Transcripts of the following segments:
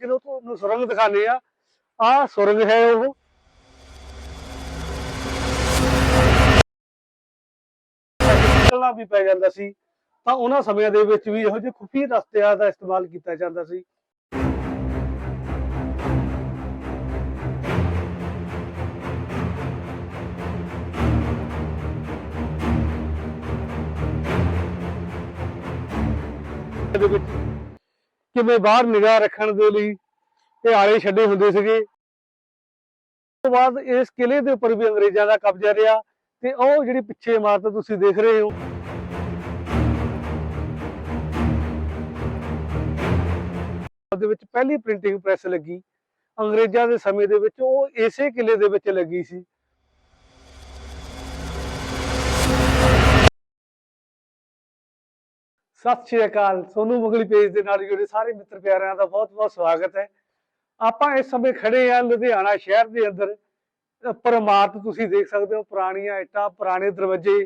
ਲੇਕਿਨ ਉਹ ਤੁਹਾਨੂੰ ਸੁਰੰਗ ਦਿਖਾਣੇ ਆ। ਆ ਸੁਰੰਗ ਹੈ ਉਹ। ਨਿਕਲਣਾ ਵੀ ਪੈ ਜਾਂਦਾ ਸੀ। ਤਾਂ ਉਹਨਾਂ ਸਮਿਆਂ ਦੇ ਵਿੱਚ ਵੀ ਇਹੋ ਜਿਹੇ ਖੁਫੀਆ ਰਸਤਿਆਂ ਦਾ ਇਸਤੇਮਾਲ ਕੀਤਾ ਜਾਂਦਾ ਸੀ। ਦੇ ਵਿੱਚ ਕਿਵੇਂ ਬਾਹਰ ਨਿਗਾਹ ਰੱਖਣ ਦੇ ਲਈ ਇਹ ਆਲੇ ਛੱਡੇ ਹੁੰਦੇ ਸੀਗੇ। ਉਸ ਤੋਂ ਬਾਅਦ ਇਸ ਕਿਲੇ ਦੇ ਉੱਪਰ ਵੀ ਅੰਗਰੇਜ਼ਾਂ ਦਾ ਕਬਜ਼ਾ ਰਿਹਾ ਤੇ ਉਹ ਜਿਹੜੀ ਪਿੱਛੇ ਇਮਾਰਤ ਤੁਸੀਂ ਦੇਖ ਰਹੇ ਹੋ। ਦੇ ਵਿੱਚ ਪਹਿਲੀ ਪ੍ਰਿੰਟਿੰਗ ਪ੍ਰੈਸ ਲੱਗੀ। ਅੰਗਰੇਜ਼ਾਂ ਦੇ ਸਮੇਂ ਦੇ ਵਿੱਚ ਉਹ ਇਸੇ ਕਿਲੇ ਦੇ ਵਿੱਚ ਲੱਗੀ ਸੀ। ਸਤਿ ਸ਼੍ਰੀ ਅਕਾਲ। ਸੋਨੂ ਮੁਗਲੀ ਪੇਜ ਦੇ ਨਾਲ ਜੁੜੇ ਸਾਰੇ ਮਿੱਤਰ ਪਿਆਰਿਆਂ ਦਾ ਬਹੁਤ-ਬਹੁਤ ਸਵਾਗਤ ਹੈ। ਆਪਾਂ ਇਸ ਸਮੇਂ ਖੜੇ ਆ ਲੁਧਿਆਣਾ ਸ਼ਹਿਰ ਦੇ ਅੰਦਰ। ਉੱਪਰ ਤੁਸੀਂ ਦੇਖ ਸਕਦੇ ਹੋ, ਪੁਰਾਣੀਆਂ ਇੱਟਾਂ, ਪੁਰਾਣੇ ਦਰਵਾਜ਼ੇ।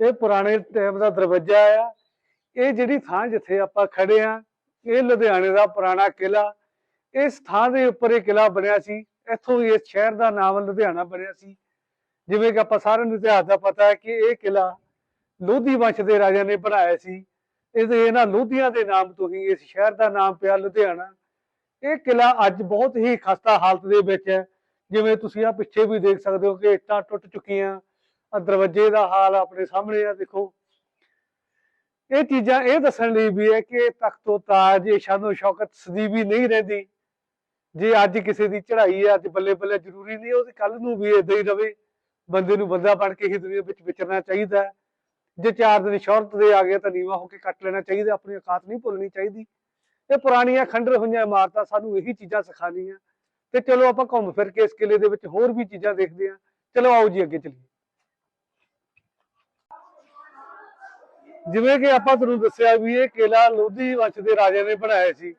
ਇਹ ਪੁਰਾਣੇ ਟਾਈਮ ਦਾ ਦਰਵਾਜ਼ਾ ਆ। ਇਹ ਜਿਹੜੀ ਥਾਂ ਜਿੱਥੇ ਆਪਾਂ ਖੜੇ ਆ ਇਹ ਲੁਧਿਆਣੇ ਦਾ ਪੁਰਾਣਾ ਕਿਲਾ ਇਸ ਥਾਂ ਦੇ ਉੱਪਰ ਇਹ ਕਿਲਾ ਬਣਿਆ ਸੀ। ਇੱਥੋਂ ਹੀ ਇਸ ਸ਼ਹਿਰ ਦਾ ਨਾਮ ਲੁਧਿਆਣਾ ਬਣਿਆ ਸੀ। ਜਿਵੇਂ ਕਿ ਆਪਾਂ ਸਾਰਿਆਂ ਨੂੰ ਇਤਿਹਾਸ ਦਾ ਪਤਾ ਹੈ ਕਿ ਇਹ ਕਿਲਾ ਲੋਧੀ ਵੰਸ਼ ਦੇ ਰਾਜਾ ਨੇ ਬਣਾਇਆ ਸੀ। ਇਹਦੇ, ਇਹਨਾਂ ਲੋਧੀਆਂ ਦੇ ਨਾਮ ਤੋਂ ਹੀ ਇਸ ਸ਼ਹਿਰ ਦਾ ਨਾਮ ਪਿਆ ਲੁਧਿਆਣਾ। ਇਹ ਕਿਲਾ ਅੱਜ ਬਹੁਤ ਹੀ ਖਸਤਾ ਹਾਲਤ ਦੇ ਵਿੱਚ ਹੈ। ਜਿਵੇਂ ਤੁਸੀਂ ਆ ਪਿੱਛੇ ਵੀ ਦੇਖ ਸਕਦੇ ਹੋ ਕਿ ਇੱਟਾਂ ਟੁੱਟ ਚੁੱਕੀਆਂ। ਆ ਦਰਵਾਜ਼ੇ ਦਾ ਹਾਲ ਆਪਣੇ ਸਾਹਮਣੇ ਆ, ਦੇਖੋ। ਇਹ ਚੀਜ਼ਾਂ ਇਹ ਦੱਸਣ ਲਈ ਵੀ ਹੈ ਕਿ ਤਖਤੋ ਤਾਜ, ਇਹ ਸ਼ਾਨੋ ਸ਼ੌਕਤ ਸਦੀਵੀ ਨਹੀਂ ਰਹਿੰਦੀ। ਜੇ ਅੱਜ ਕਿਸੇ ਦੀ ਚੜ੍ਹਾਈ ਹੈ, ਅੱਜ ਬੱਲੇ ਬੱਲੇ ਜ਼ਰੂਰੀ ਨਹੀਂ ਉਹ ਕੱਲ ਨੂੰ ਵੀ ਏਦਾਂ ਹੀ ਰਵੇ। ਬੰਦੇ ਨੂੰ ਬੰਦਾ ਬਣ ਕੇ ਹੀ ਦੁਨੀਆ ਵਿੱਚ ਵਿਚਰਨਾ ਚਾਹੀਦਾ ਹੈ। ਜੇ ਚਾਰ ਦਿਨ ਸ਼ੌਹਰਤ ਦੇ ਆ ਗਏ ਤਾਂ ਨੀਵਾ ਹੋ ਕੇ ਕੱਟ ਲੈਣਾ ਚਾਹੀਦਾ, ਆਪਣੀ ਔਕਾਤ ਨਹੀਂ ਭੁੱਲਣੀ ਚਾਹੀਦੀ। ਇਹ ਪੁਰਾਣੀਆਂ ਖੰਡਰ ਹੋਈਆਂ ਇਮਾਰਤਾਂ ਸਾਨੂੰ ਇਹੀ ਚੀਜ਼ਾਂ ਸਿਖਾਉਂਦੀਆਂ। ਤੇ ਚਲੋ ਆਪਾਂ ਘੁੰਮ ਫਿਰ ਕੇ ਇਸ ਕਿਲੇ ਦੇ ਵਿੱਚ ਹੋਰ ਵੀ ਚੀਜ਼ਾਂ ਦੇਖਦੇ ਹਾਂ। ਚਲੋ ਆਓ ਜੀ ਅੱਗੇ ਚੱਲੀਏ। ਜਿਵੇਂ ਕਿ ਆਪਾਂ ਤੁਹਾਨੂੰ ਦੱਸਿਆ ਵੀ ਇਹ ਕਿਲਾ ਲੋਧੀ ਵੰਸ਼ ਦੇ ਰਾਜਾ ਨੇ ਬਣਾਇਆ ਸੀ।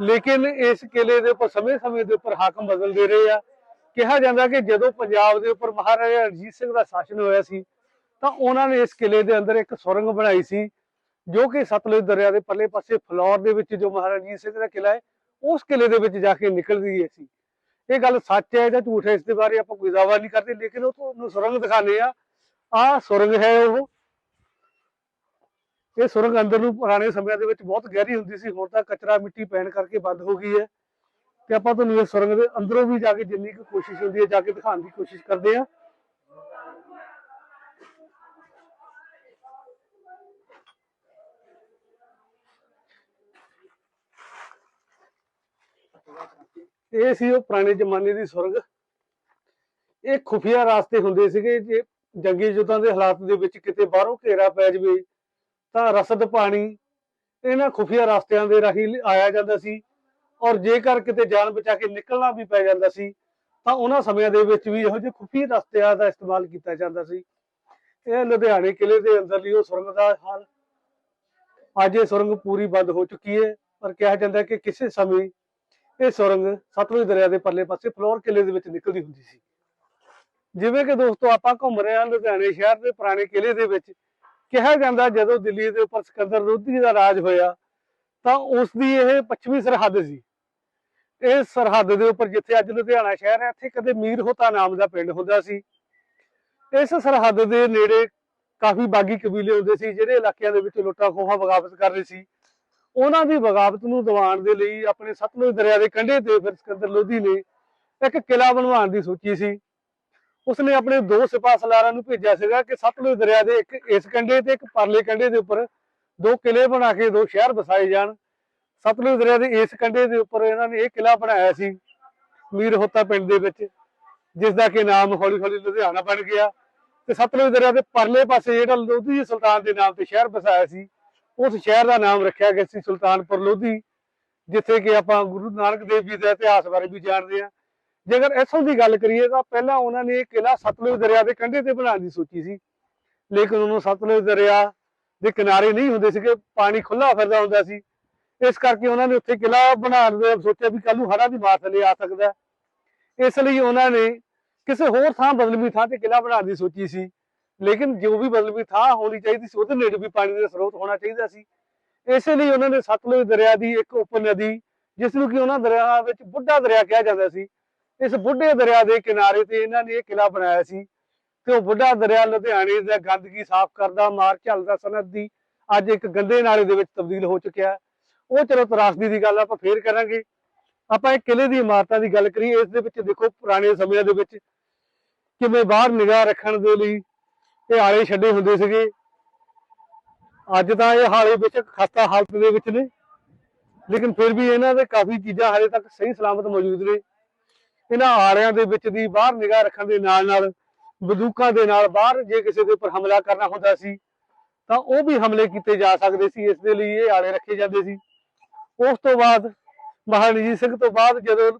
ਲੇਕਿਨ ਇਸ ਕਿਲੇ ਦੇ ਉੱਪਰ ਸਮੇਂ-ਸਮੇਂ ਦੇ ਉੱਪਰ ਹਾਕਮ ਬਦਲਦੇ ਰਹੇ ਆ। ਕਿਹਾ ਜਾਂਦਾ ਕਿ ਜਦੋਂ ਪੰਜਾਬ ਦੇ ਉੱਪਰ ਮਹਾਰਾਜਾ ਰਣਜੀਤ ਸਿੰਘ ਦਾ ਸ਼ਾਸਨ ਹੋਇਆ ਸੀ ਤਾਂ ਉਹਨਾਂ ਨੇ ਇਸ ਕਿਲੇ ਦੇ ਅੰਦਰ ਇੱਕ ਸੁਰੰਗ ਬਣਾਈ ਸੀ, ਜੋ ਕਿ ਸਤਲੁਜ ਦਰਿਆ ਦੇ ਪੱਲੇ ਪਾਸੇ ਫਲੌਰ ਦੇ ਵਿੱਚ ਜੋ ਮਹਾਰਾਜਾ ਰਣਜੀਤ ਸਿੰਘ ਦਾ ਕਿਲਾ ਹੈ, ਉਸ ਕਿਲੇ ਦੇ ਵਿੱਚ ਜਾ ਕੇ ਨਿਕਲਦੀ ਹੈ ਸੀ। ਇਹ ਗੱਲ ਸੱਚ ਹੈ ਜਾਂ ਝੂਠ ਹੈ, ਇਸ ਦੇ ਬਾਰੇ ਆਪਾਂ ਕੋਈ ਦਾਅਵਾ ਨਹੀਂ ਕਰਦੇ, ਲੇਕਿਨ ਉਹ ਤੁਹਾਨੂੰ ਸੁਰੰਗ ਦਿਖਾਣੇ ਆ। ਆਹ ਸੁਰੰਗ ਹੈ ਉਹ। ਇਹ ਸੁਰੰਗ ਅੰਦਰ ਨੂੰ ਪੁਰਾਣੇ ਸਮਿਆਂ ਦੇ ਵਿੱਚ ਬਹੁਤ ਗਹਿਰੀ ਹੁੰਦੀ ਸੀ, ਹੁਣ ਤਾਂ ਕਚਰਾ ਮਿੱਟੀ ਪੈਣ ਕਰਕੇ ਬੰਦ ਹੋ ਗਈ ਹੈ। ਤੇ ਆਪਾਂ ਤੁਹਾਨੂੰ ਇਹ ਸੁਰੰਗ ਦੇ ਅੰਦਰੋਂ ਵੀ ਜਾ ਕੇ ਜਿੰਨੀ ਕੁ ਕੋਸ਼ਿਸ਼ ਹੁੰਦੀ ਹੈ, ਜਾ ਕੇ ਦਿਖਾਉਣ ਦੀ ਕੋਸ਼ਿਸ਼ ਕਰਦੇ ਆ ਇਹ ਸੀ ਉਹ ਪੁਰਾਣੇ ਜ਼ਮਾਨੇ ਦੀ ਸੁਰੰਗ। ਇਹ ਖੁਫੀਆ ਰਾਸਤੇ ਹੁੰਦੇ ਸੀਗੇ ਜੇ ਜੰਗੀ ਯੁੱਧਾਂ ਦੇ ਹਾਲਾਤ ਦੇ ਵਿੱਚ ਕਿਤੇ ਬਾਹਰੋਂ ਘੇਰਾ ਪੈ ਜਵੇ ਤਾਂ ਰਸਦ ਪਾਣੀ ਇਹਨਾਂ ਖੁਫੀਆ ਰਸਤਿਆਂ ਦੇ ਰਾਹੀਂ ਆਇਆ ਜਾਂਦਾ ਸੀ ਔਰ ਜੇਕਰ ਕਿਤੇ ਜਾਨ ਬਚਾ ਕੇ ਨਿਕਲਣਾ ਵੀ ਪੈ ਜਾਂਦਾ ਸੀ ਤਾਂ ਉਹਨਾਂ ਸਮਿਆਂ ਦੇ ਵਿੱਚ ਵੀ ਇਹੋ ਜਿਹੇ ਖੁਫੀ ਰਸਤਿਆਂ ਦਾ ਇਸਤੇਮਾਲ ਕੀਤਾ ਜਾਂਦਾ ਸੀ। ਇਹ ਲੁਧਿਆਣੇ ਕਿਲੇ ਦੇ ਅੰਦਰਲੀ ਉਹ ਸੁਰੰਗ ਦਾ ਹਾਲ। ਅੱਜ ਇਹ ਸੁਰੰਗ ਪੂਰੀ ਬੰਦ ਹੋ ਚੁੱਕੀ ਹੈ। ਪਰ ਕਿਹਾ ਜਾਂਦਾ ਕਿ ਕਿਸੇ ਸਮੇਂ ਇਹ ਸੁਰੰਗ ਸਤਲੁਜ ਦਰਿਆ ਦੇ ਪਰਲੇ ਪਾਸੇ ਫਲੋਰ ਕਿਲੇ ਦੇ ਵਿੱਚ ਨਿਕਲਦੀ ਹੁੰਦੀ ਸੀ। ਜਿਵੇਂ ਕਿ ਦੋਸਤੋ, ਆਪਾਂ ਘੁੰਮ ਰਹੇ ਹਾਂ ਲੁਧਿਆਣੇ ਸ਼ਹਿਰ ਦੇ ਪੁਰਾਣੇ ਕਿਲੇ ਦੇ ਵਿੱਚ। ਕਿਹਾ ਜਾਂਦਾ ਜਦੋਂ ਦਿੱਲੀ ਦੇ ਉੱਪਰ ਸਿਕੰਦਰ ਲੋਧੀ ਦਾ ਰਾਜ ਹੋਇਆ, ਤਾਂ ਉਸ ਦੀ ਇਹ ਪੱਛਮੀ ਸਰਹੱਦ ਸੀ। ਇਹ ਸਰਹੱਦ ਦੇ ਉੱਪਰ ਜਿੱਥੇ ਅੱਜ ਲੁਧਿਆਣਾ ਸ਼ਹਿਰ ਹੈ, ਇੱਥੇ ਕਦੇ ਮੀਰ ਹੋਤਾ ਨਾਮ ਦਾ ਪਿੰਡ ਹੁੰਦਾ ਸੀ। ਇਸ ਸਰਹੱਦ ਦੇ ਨੇੜੇ ਕਾਫੀ ਬਾਗੀ ਕਬੀਲੇ ਹੁੰਦੇ ਸੀ, ਜਿਹੜੇ ਇਲਾਕਿਆਂ ਦੇ ਵਿੱਚ ਲੁੱਟਾਂ ਖੋਹਾਂ ਬਗਾਵਤ ਕਰ ਰਹੇ ਸੀ। ਉਹਨਾਂ ਦੀ ਬਗਾਵਤ ਨੂੰ ਦਬਾਉਣ ਦੇ ਲਈ, ਆਪਣੇ ਸਤਲੁਜ ਦਰਿਆ ਦੇ ਕੰਢੇ ਤੇ ਫਿਰ ਸਿਕੰਦਰ ਲੋਧੀ ਨੇ ਇੱਕ ਕਿਲਾ ਬਣਵਾਉਣ ਦੀ ਸੋਚੀ ਸੀ। ਉਸਨੇ ਆਪਣੇ ਦੋ ਸਿਪਾਹ ਸਲਾਰਾਂ ਨੂੰ ਭੇਜਿਆ ਸੀਗਾ ਕਿ ਸਤਲੁਜ ਦਰਿਆ ਦੇ ਇੱਕ ਇਸ ਕੰਢੇ ਤੇ ਇੱਕ ਪਰਲੇ ਕੰਢੇ ਦੇ ਉੱਪਰ ਦੋ ਕਿਲੇ ਬਣਾ ਕੇ ਦੋ ਸ਼ਹਿਰ ਵਸਾਏ ਜਾਣ। ਸਤਲੁਜ ਦਰਿਆ ਦੇ ਇਸ ਕੰਢੇ ਦੇ ਉੱਪਰ ਇਹਨਾਂ ਨੇ ਇਹ ਕਿਲਾ ਬਣਾਇਆ ਸੀ, ਮੀਰ ਹੋਤਾ ਪਿੰਡ ਦੇ ਵਿੱਚ ਜਿਸ ਦਾ ਕਿ ਨਾਮ ਹੌਲੀ ਹੌਲੀ ਲੁਧਿਆਣਾ ਬਣ ਗਿਆ। ਤੇ ਸਤਲੁਜ ਦਰਿਆ ਦੇ ਪਰਲੇ ਪਾਸੇ ਜਿਹੜਾ ਲੋਧੀ ਸੁਲਤਾਨ ਦੇ ਨਾਮ ਤੇ ਸ਼ਹਿਰ ਵਸਾਇਆ ਸੀ ਉਸ ਸ਼ਹਿਰ ਦਾ ਨਾਮ ਰੱਖਿਆ ਗਿਆ ਸੀ ਸੁਲਤਾਨਪੁਰ ਲੋਧੀ, ਜਿੱਥੇ ਕਿ ਆਪਾਂ ਗੁਰੂ ਨਾਨਕ ਦੇਵ ਜੀ ਦੇ ਇਤਿਹਾਸ ਬਾਰੇ ਵੀ ਜਾਣਦੇ ਹਾਂ। ਜੇਕਰ ਇੱਥੋਂ ਦੀ ਗੱਲ ਕਰੀਏ ਤਾਂ ਪਹਿਲਾਂ ਉਹਨਾਂ ਨੇ ਇਹ ਕਿਲਾ ਸਤਲੁਜ ਦਰਿਆ ਦੇ ਕੰਢੇ ਤੇ ਬਣਾਉਣ ਦੀ ਸੋਚੀ ਸੀ। ਲੇਕਿਨ ਉਹਨੂੰ ਸਤਲੁਜ ਦਰਿਆ ਦੇ ਕਿਨਾਰੇ ਨਹੀਂ ਹੁੰਦੇ ਸੀਗੇ, ਪਾਣੀ ਖੁੱਲਾ ਫਿਰਦਾ ਹੁੰਦਾ ਸੀ। ਇਸ ਕਰਕੇ ਉਹਨਾਂ ਨੇ ਉੱਥੇ ਕਿਲਾ ਬਣਾਉਣ ਦਾ ਸੋਚਿਆ ਵੀ ਕੱਲ ਨੂੰ ਹੜਾ ਦੀ ਮਾਰ ਥੱਲੇ ਆ ਸਕਦਾ। ਇਸ ਲਈ ਉਹਨਾਂ ਨੇ ਕਿਸੇ ਹੋਰ ਥਾਂ ਬਦਲਵੀਂ ਥਾਂ ਤੇ ਕਿਲਾ ਬਣਾਉਣ ਦੀ ਸੋਚੀ ਸੀ। ਲੇਕਿਨ ਜੋ ਵੀ ਬਦਲਵੀਂ ਥਾਂ ਹੋਣੀ ਚਾਹੀਦੀ ਸੀ, ਉਹਦੇ ਨੇੜੇ ਵੀ ਪਾਣੀ ਦਾ ਸਰੋਤ ਹੋਣਾ ਚਾਹੀਦਾ ਸੀ। ਇਸੇ ਲਈ ਉਹਨਾਂ ਨੇ ਸਤਲੁਜ ਦਰਿਆ ਦੀ ਇੱਕ ਉਪ ਨਦੀ ਜਿਸ ਨੂੰ ਕਿ ਉਹਨਾਂ ਦਰਿਆ ਵਿੱਚ ਬੁੱਢਾ ਦਰਿਆ ਕਿਹਾ ਜਾਂਦਾ ਸੀ, ਇਸ ਬੁੱਢੇ ਦਰਿਆ ਦੇ ਕਿਨਾਰੇ ਤੇ ਇਹਨਾਂ ਨੇ ਇਹ ਕਿਲਾ ਬਣਾਇਆ ਸੀ ਤੇ ਉਹ ਬੁੱਢਾ ਦਰਿਆ ਲੁਧਿਆਣੇ ਦਾ ਗੰਦਗੀ ਸਾਫ਼ ਕਰਦਾ, ਮਾਰ ਝੱਲਦਾ ਸਨਅਤ ਦੀ ਅੱਜ ਇੱਕ ਗੰਦੇ ਨਾਲੇ ਦੇ ਵਿੱਚ ਤਬਦੀਲ ਹੋ ਚੁੱਕਿਆ। ਉਹ ਚਲੋ ਤਰਾਸਦੀ ਦੀ ਗੱਲ ਆਪਾਂ ਫੇਰ ਕਰਾਂਗੇ। ਆਪਾਂ ਇਹ ਕਿਲੇ ਦੀ ਇਮਾਰਤਾਂ ਦੀ ਗੱਲ ਕਰੀਏ, ਇਸ ਦੇ ਵਿੱਚ ਦੇਖੋ ਪੁਰਾਣੇ ਸਮਿਆਂ ਦੇ ਵਿੱਚ ਕਿਵੇਂ ਬਾਹਰ ਨਿਗਾਹ ਰੱਖਣ ਦੇ ਲਈ ਇਹ ਆਲੇ ਛੱਡੇ ਹੁੰਦੇ ਸੀਗੇ। ਅੱਜ ਤਾਂ ਇਹ ਹਾਲੇ ਵਿੱਚ ਖਸਤਾ ਹਾਲਤ ਦੇ ਵਿੱਚ ਨੇ। ਲੇਕਿਨ ਫਿਰ ਵੀ ਇਹਨਾਂ ਦੇ ਕਾਫੀ ਚੀਜ਼ਾਂ ਹਾਲੇ ਤੱਕ ਸਹੀ ਸਲਾਮਤ ਮੌਜੂਦ ਨੇ। ਇਹਨਾਂ ਆਲਿਆਂ ਦੇ ਵਿੱਚ ਦੀ ਬਾਹਰ ਨਿਗਾਹ ਰੱਖਣ ਦੇ ਨਾਲ ਨਾਲ ਬੰਦੂਕਾਂ ਦੇ ਨਾਲ ਬਾਹਰ ਜੇ ਕਿਸੇ ਦੇ ਉੱਪਰ ਹਮਲਾ ਕਰਨਾ ਹੁੰਦਾ ਸੀ, ਤਾਂ ਉਹ ਵੀ ਹਮਲੇ ਕੀਤੇ ਜਾ ਸਕਦੇ ਸੀ। ਇਸ ਦੇ ਲਈ ਇਹ ਆਲੇ ਰੱਖੇ ਜਾਂਦੇ ਸੀ। ਉਸ ਤੋਂ ਬਾਅਦ ਮਹਾਰਾਜਾ ਸਿੰਘ ਤੋਂ ਬਾਅਦ ਜਦੋਂ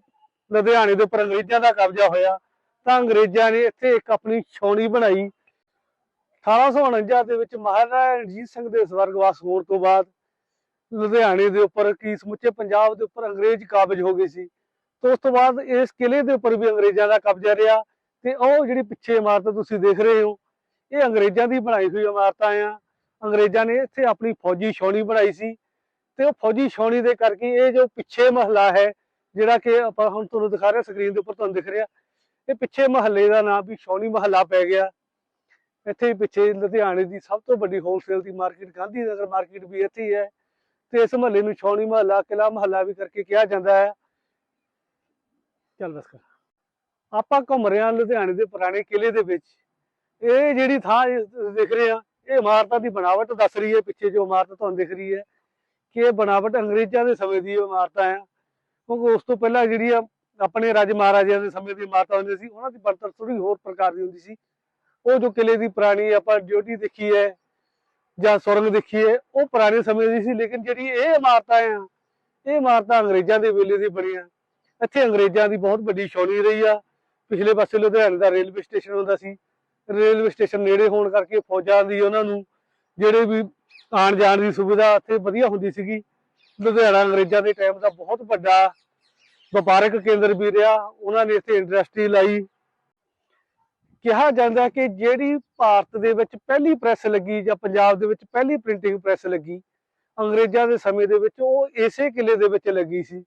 ਲੁਧਿਆਣੇ ਦੇ ਉੱਪਰ ਅੰਗਰੇਜ਼ਾਂ ਦਾ ਕਬਜ਼ਾ ਹੋਇਆ, ਤਾਂ ਅੰਗਰੇਜ਼ਾਂ ਨੇ ਇੱਥੇ ਇੱਕ ਆਪਣੀ ਛਾਉਣੀ ਬਣਾਈ। 1849 ਦੇ ਵਿੱਚ ਮਹਾਰਾਜਾ ਰਣਜੀਤ ਸਿੰਘ ਦੇ ਸਵਰਗਵਾਸ ਹੋਣ ਤੋਂ ਬਾਅਦ ਲੁਧਿਆਣੇ ਦੇ ਉੱਪਰ ਕੀ ਸਮੁੱਚੇ ਪੰਜਾਬ ਦੇ ਉੱਪਰ ਅੰਗਰੇਜ਼ ਕਾਬਜ ਹੋ ਗਏ ਸੀ ਤੇ ਉਸ ਤੋਂ ਬਾਅਦ ਇਸ ਕਿਲੇ ਦੇ ਉੱਪਰ ਵੀ ਅੰਗਰੇਜ਼ਾਂ ਦਾ ਕਬਜ਼ਾ ਰਿਹਾ ਤੇ ਉਹ ਜਿਹੜੀ ਪਿੱਛੇ ਇਮਾਰਤ ਤੁਸੀਂ ਦੇਖ ਰਹੇ ਹੋ, ਇਹ ਅੰਗਰੇਜ਼ਾਂ ਦੀ ਬਣਾਈ ਹੋਈ ਇਮਾਰਤਾਂ ਆ। ਅੰਗਰੇਜ਼ਾਂ ਨੇ ਇੱਥੇ ਆਪਣੀ ਫੌਜੀ ਛਾਉਣੀ ਬਣਾਈ ਸੀ ਤੇ ਉਹ ਫੌਜੀ ਛਾਉਣੀ ਦੇ ਕਰਕੇ ਇਹ ਜੋ ਪਿੱਛੇ ਮਹੱਲਾ ਹੈ, ਜਿਹੜਾ ਕਿ ਆਪਾਂ ਹੁਣ ਤੁਹਾਨੂੰ ਦਿਖਾ ਰਹੇ ਸਕਰੀਨ ਦੇ ਉੱਪਰ ਤੁਹਾਨੂੰ ਦਿਖ ਰਿਹਾ, ਇਹ ਪਿੱਛੇ ਮਹੱਲੇ ਦਾ ਨਾਮ ਵੀ ਛਾਉਣੀ ਮਹੱਲਾ ਪੈ ਗਿਆ। ਇੱਥੇ ਪਿੱਛੇ ਲੁਧਿਆਣੇ ਦੀ ਸਭ ਤੋਂ ਵੱਡੀ ਹੋਲਸੇਲ ਦੀ ਮਾਰਕੀਟ ਗਾਂਧੀ ਨਗਰ ਮਾਰਕੀਟ ਵੀ ਇੱਥੇ ਹੀ ਹੈ। ਤੇ ਇਸ ਮਹੱਲੇ ਨੂੰ ਛਾਉਣੀ ਮਹੱਲਾ ਕਿਲਾ ਮਹੱਲਾ ਵੀ ਕਰਕੇ ਕਿਹਾ ਜਾਂਦਾ ਹੈ। ਚੱਲ ਬਸ ਕਰ। ਆਪਾਂ ਘੁੰਮ ਰਹੇ ਹਾਂ ਲੁਧਿਆਣੇ ਦੇ ਪੁਰਾਣੇ ਕਿਲੇ ਦੇ ਵਿੱਚ। ਇਹ ਜਿਹੜੀ ਥਾਂ ਦੇਖ ਰਹੇ ਆ ਇਹ ਇਮਾਰਤਾਂ ਦੀ ਬਣਾਵਟ ਦੱਸ ਰਹੀ ਹੈ, ਪਿੱਛੇ ਜੋ ਇਮਾਰਤ ਤੁਹਾਨੂੰ ਦਿਖ ਰਹੀ ਹੈ ਕਿ ਇਹ ਬਣਾਵਟ ਅੰਗਰੇਜ਼ਾਂ ਦੇ ਸਮੇਂ ਦੀ ਇਮਾਰਤਾਂ ਆ ਕਿਉਂਕਿ ਉਸ ਤੋਂ ਪਹਿਲਾਂ ਜਿਹੜੀਆਂ ਆਪਣੇ ਰਾਜ ਮਹਾਰਾਜਿਆਂ ਦੇ ਸਮੇਂ ਦੀ ਇਮਾਰਤਾਂ ਹੁੰਦੀਆਂ ਸੀ, ਉਹਨਾਂ ਦੀ ਬਣਤਰ ਥੋੜੀ ਹੋਰ ਪ੍ਰਕਾਰ ਦੀ ਹੁੰਦੀ ਸੀ। ਉਹ ਜੋ ਕਿਲੇ ਦੀ ਪੁਰਾਣੀ ਆਪਾਂ ਡਿਊਟੀ ਦੇਖੀ ਹੈ ਜਾਂ ਸੁਰੰਗ ਦੇਖੀ ਹੈ, ਉਹ ਪੁਰਾਣੇ ਸਮੇਂ ਦੀ ਸੀ, ਲੇਕਿਨ ਜਿਹੜੀ ਇਹ ਇਮਾਰਤਾਂ ਆ, ਇਹ ਇਮਾਰਤਾਂ ਅੰਗਰੇਜ਼ਾਂ ਦੇ ਵੇਲੇ ਦੀ ਬਣੀਆਂ। ਇੱਥੇ ਅੰਗਰੇਜ਼ਾਂ ਦੀ ਬਹੁਤ ਵੱਡੀ ਛਾਉਣੀ ਰਹੀ ਆ। ਪਿਛਲੇ ਪਾਸੇ ਲੁਧਿਆਣੇ ਦਾ ਰੇਲਵੇ ਸਟੇਸ਼ਨ ਹੁੰਦਾ ਸੀ। ਰੇਲਵੇ ਸਟੇਸ਼ਨ ਨੇੜੇ ਹੋਣ ਕਰਕੇ ਫੌਜਾਂ ਦੀ ਉਹਨਾਂ ਨੂੰ ਜਿਹੜੇ ਵੀ ਆਣ ਜਾਣ ਦੀ ਸੁਵਿਧਾ ਇੱਥੇ ਵਧੀਆ ਹੁੰਦੀ ਸੀਗੀ। ਲੁਧਿਆਣਾ ਅੰਗਰੇਜ਼ਾਂ ਦੇ ਟਾਈਮ ਦਾ ਬਹੁਤ ਵੱਡਾ ਵਪਾਰਕ ਕੇਂਦਰ ਵੀ ਰਿਹਾ। ਉਹਨਾਂ ਨੇ ਇੱਥੇ ਇੰਡਸਟਰੀ ਲਾਈ। ਕਿਹਾ ਜਾਂਦਾ ਕਿ ਜਿਹੜੀ ਭਾਰਤ ਦੇ ਵਿੱਚ ਪਹਿਲੀ ਪ੍ਰੈਸ ਲੱਗੀ ਜਾਂ ਪੰਜਾਬ ਦੇ ਵਿੱਚ ਪਹਿਲੀ ਪ੍ਰਿੰਟਿੰਗ ਪ੍ਰੈਸ ਲੱਗੀ, ਅੰਗਰੇਜ਼ਾਂ ਦੇ ਸਮੇਂ ਦੇ ਵਿੱਚ ਉਹ ਇਸੇ ਕਿਲੇ ਦੇ ਵਿੱਚ ਲੱਗੀ ਸੀ।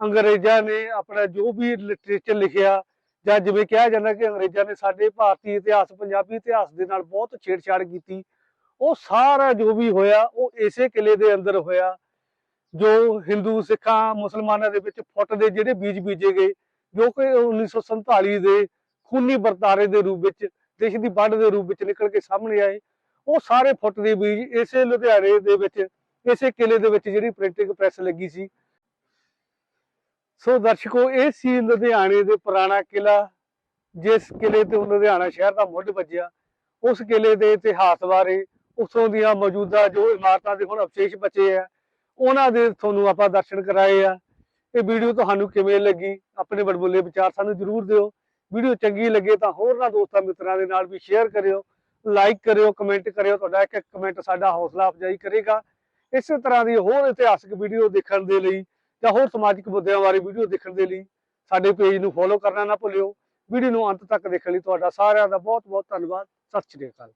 ਅੰਗਰੇਜ਼ਾਂ ਨੇ ਆਪਣਾ ਜੋ ਵੀ ਲਿਟਰੇਚਰ ਲਿਖਿਆ ਜਾਂ ਜਿਵੇਂ ਕਿਹਾ ਜਾਂਦਾ ਕਿ ਅੰਗਰੇਜ਼ਾਂ ਨੇ ਸਾਡੇ ਭਾਰਤੀ ਇਤਿਹਾਸ, ਪੰਜਾਬੀ ਇਤਿਹਾਸ ਦੇ ਨਾਲ ਬਹੁਤ ਛੇੜਛਾੜ ਕੀਤੀ, ਉਹ ਸਾਰਾ ਜੋ ਵੀ ਹੋਇਆ, ਉਹ ਇਸੇ ਕਿਲੇ ਦੇ ਅੰਦਰ ਹੋਇਆ, ਜੋ ਹਿੰਦੂ, ਸਿੱਖਾਂ, ਮੁਸਲਮਾਨਾਂ ਦੇ ਵਿੱਚ ਫੁੱਟ ਦੇ ਜਿਹੜੇ ਬੀਜ ਬੀਜੇ ਗਏ, ਜੋ ਕਿ 1947 ਦੇ ਖੂਨੀ ਵਰਤਾਰੇ ਦੇ ਰੂਪ ਵਿੱਚ, ਦੇਸ਼ ਦੀ ਵੰਡ ਦੇ ਰੂਪ ਵਿੱਚ ਨਿਕਲ ਕੇ ਸਾਹਮਣੇ ਆਏ। ਉਹ ਸਾਰੇ ਫੁੱਟ ਦੇ ਬੀਜ ਇਸੇ ਲੁਧਿਆਣੇ ਦੇ ਵਿੱਚ, ਇਸੇ ਕਿਲੇ ਦੇ ਵਿੱਚ ਜਿਹੜੀ ਪ੍ਰਿੰਟਿੰਗ ਪ੍ਰੈਸ ਲੱਗੀ ਸੀ। ਸੋ ਦਰਸ਼ਕੋ, ਇਹ ਸੀ ਲੁਧਿਆਣੇ ਦੇ ਪੁਰਾਣਾ ਕਿਲਾ, ਜਿਸ ਕਿਲੇ ਤੇ ਲੁਧਿਆਣਾ ਸ਼ਹਿਰ ਦਾ ਮੁੱਢ ਵੱਜਿਆ। ਉਸ ਕਿਲੇ ਦੇ ਇਤਿਹਾਸ ਬਾਰੇ ਉਸੋਂ ਦੀਆਂ ਮੌਜੂਦਾ ਜੋ ਇਮਾਰਤਾਂ ਦੇ ਹੁਣ ਅਵਸ਼ੇਸ਼ ਬਚੇ ਆ, ਉਹਨਾਂ ਦੇ ਤੁਹਾਨੂੰ ਆਪਾਂ ਦਰਸ਼ਨ ਕਰਾਏ ਆ। ਇਹ ਵੀਡੀਓ ਤੁਹਾਨੂੰ ਕਿਵੇਂ ਲੱਗੀ, ਆਪਣੇ ਬੜਬੁੱਲੇ ਵਿਚਾਰ ਸਾਨੂੰ ਜਰੂਰ ਦਿਓ। ਵੀਡੀਓ ਚੰਗੀ ਲੱਗੇ ਤਾਂ ਹੋਰਨਾਂ ਦੋਸਤਾਂ ਮਿੱਤਰਾਂ ਦੇ ਨਾਲ ਵੀ ਸ਼ੇਅਰ ਕਰਿਓ ਲਾਈਕ ਕਰਿਓ ਕਮੈਂਟ ਕਰਿਓ, ਤੁਹਾਡਾ ਇੱਕ ਇੱਕ ਕਮੈਂਟ ਸਾਡਾ ਹੌਸਲਾ ਅਫਜ਼ਾਈ ਕਰੇਗਾ। ਇਸੇ ਤਰ੍ਹਾਂ ਦੀ ਹੋਰ ਇਤਿਹਾਸਕ ਵੀਡੀਓ ਦੇਖਣ ਦੇ ਲਈ ਜਾਂ ਹੋਰ ਸਮਾਜਿਕ ਮੁੱਦਿਆਂ ਬਾਰੇ ਵੀਡੀਓ ਦੇਖਣ ਦੇ ਲਈ ਸਾਡੇ ਪੇਜ ਨੂੰ ਫੋਲੋ ਕਰਨਾ ਨਾ ਭੁੱਲਿਓ। ਵੀਡੀਓ ਨੂੰ ਅੰਤ ਤੱਕ ਦੇਖਣ ਲਈ ਤੁਹਾਡਾ ਸਾਰਿਆਂ ਦਾ ਬਹੁਤ ਬਹੁਤ ਧੰਨਵਾਦ। ਸਤਿ ਸ਼੍ਰੀ ਅਕਾਲ।